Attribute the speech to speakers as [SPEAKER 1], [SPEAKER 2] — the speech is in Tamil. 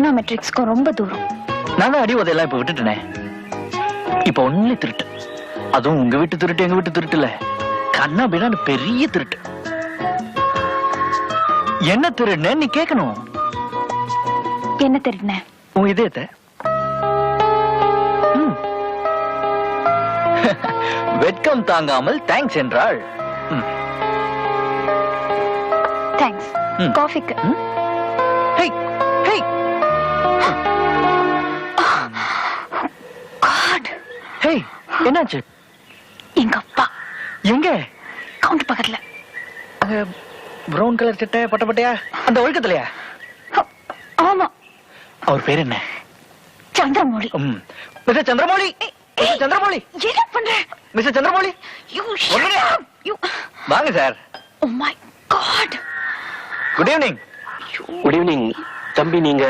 [SPEAKER 1] மெட்ரிக்ஸ்க்கும் ரொம்ப தூரம்.
[SPEAKER 2] நான் அடி உதையெல்லாம் இப்ப விட்டுட்டேனே. இப்ப ஒன்லி திருட்டு. அதுவும் உங்க வீட்டு திருட்டு எங்க வீட்டு திருட்டு இல்ல கண்ணா பின்னான்னு பெரிய திருட்டு. என்ன திருடுன நீ கேட்கணும்
[SPEAKER 1] என்ன தெரியுன
[SPEAKER 2] உன் இதயத்தை. வெட்கம் தாங்காமல் தேங்க்ஸ் என்றாள்.
[SPEAKER 1] தேங்க்ஸ். காஃபிக்கு
[SPEAKER 2] ஹேய், என்னாச்சு?
[SPEAKER 1] எங்க அப்பா.
[SPEAKER 2] எங்க?
[SPEAKER 1] கவுண்ட் பக்கத்துல.
[SPEAKER 2] பிரவுன் கலர் சட்டை பட்ட பட்டையா? அந்த ஒழுக்கத்திலயா?
[SPEAKER 1] ஆமா.
[SPEAKER 2] அவர் பேர் என்ன?
[SPEAKER 1] சந்திரமௌழி
[SPEAKER 2] ம். மிஸ்டர் சந்திரமௌலி? மிஸ்டர் சந்திரமௌலி?
[SPEAKER 1] என்ன பண்ற?
[SPEAKER 2] மிஸ்டர் சந்திரமௌலி?
[SPEAKER 1] யூ. யூ
[SPEAKER 2] வாங்க sir.
[SPEAKER 1] Oh my god
[SPEAKER 2] good evening
[SPEAKER 3] good evening தம்பி நீங்க